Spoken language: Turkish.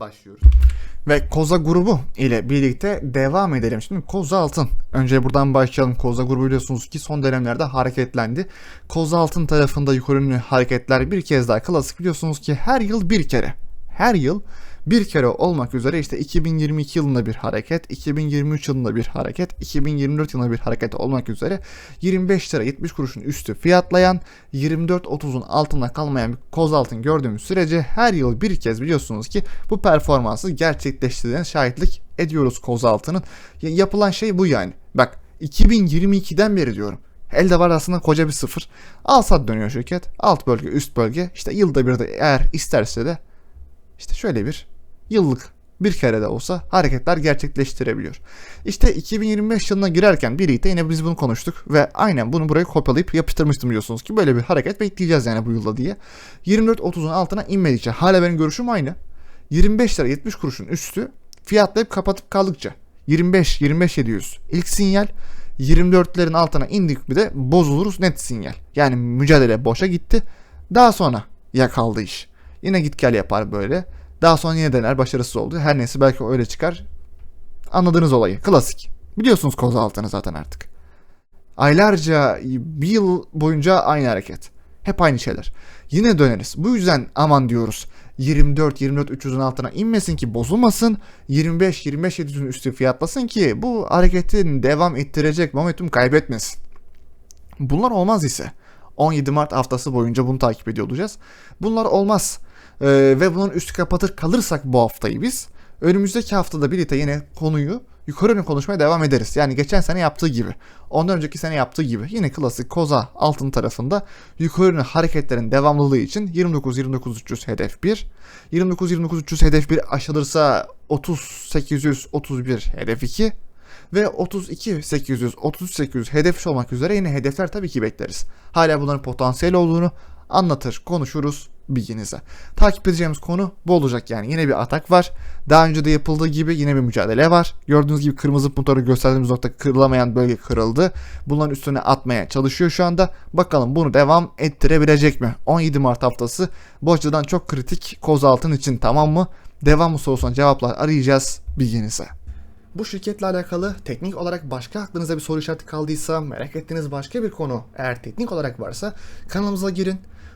başlıyoruz. Ve Koza grubu ile birlikte devam edelim. Şimdi Koza Altın. Önce buradan başlayalım. Koza grubu biliyorsunuz ki son dönemlerde hareketlendi. Koza Altın tarafında yukarı hareketler bir kez daha klasik biliyorsunuz ki her yıl bir kere. Her yıl bir kere olmak üzere işte 2022 yılında bir hareket, 2023 yılında bir hareket, 2024 yılında bir hareket olmak üzere 25 lira 70 kuruşun üstü fiyatlayan 24.30'un altında kalmayan bir koz altın gördüğümüz sürece her yıl bir kez biliyorsunuz ki bu performansı gerçekleştirdiğine şahitlik ediyoruz koz altının. Ya- Yapılan şey bu yani. Bak 2022'den beri diyorum. Elde var aslında koca bir sıfır. Al sat dönüyor şirket. Alt bölge, üst bölge. İşte yılda bir de eğer isterse de işte şöyle bir yıllık bir kere de olsa hareketler gerçekleştirebiliyor. İşte 2025 yılına girerken birlikte yine biz bunu konuştuk ve aynen bunu buraya kopyalayıp yapıştırmıştım biliyorsunuz ki böyle bir hareket bekleyeceğiz yani bu yılda diye. 24.30'un altına inmedikçe hala benim görüşüm aynı. 25 lira 70 kuruşun üstü fiyatlayıp kapatıp kaldıkça 25 25 700 ilk sinyal 24'lerin altına indik bir de bozuluruz net sinyal. Yani mücadele boşa gitti. Daha sonra yakaldı iş. Yine git gel yapar böyle. Daha sonra yine dener başarısız oldu. Her neyse belki öyle çıkar. Anladığınız olayı. Klasik. Biliyorsunuz koz altını zaten artık. Aylarca bir yıl boyunca aynı hareket. Hep aynı şeyler. Yine döneriz. Bu yüzden aman diyoruz. 24 24 300'ün altına inmesin ki bozulmasın. 25 25 700'ün üstü fiyatlasın ki bu hareketin devam ettirecek momentum kaybetmesin. Bunlar olmaz ise 17 Mart haftası boyunca bunu takip ediyor olacağız. Bunlar olmaz Ee, ve bunun üstü kapatır kalırsak bu haftayı biz önümüzdeki haftada birlikte yine konuyu yukarı yönlü konuşmaya devam ederiz. Yani geçen sene yaptığı gibi. Ondan önceki sene yaptığı gibi. Yine klasik koza altın tarafında yukarı yönlü hareketlerin devamlılığı için 29-29-300 hedef 1. 29-29-300 hedef 1 aşılırsa 30-831 hedef 2 ve 32 800 33 800 hedef olmak üzere yine hedefler tabii ki bekleriz. Hala bunların potansiyel olduğunu anlatır, konuşuruz bilginize. Takip edeceğimiz konu bu olacak yani. Yine bir atak var. Daha önce de yapıldığı gibi yine bir mücadele var. Gördüğünüz gibi kırmızı motoru gösterdiğimiz nokta kırılamayan bölge kırıldı. Bunların üstüne atmaya çalışıyor şu anda. Bakalım bunu devam ettirebilecek mi? 17 Mart haftası bu açıdan çok kritik koz altın için tamam mı? Devamlı sorusuna cevaplar arayacağız bilginize. Bu şirketle alakalı teknik olarak başka aklınıza bir soru işareti kaldıysa, merak ettiğiniz başka bir konu eğer teknik olarak varsa kanalımıza girin,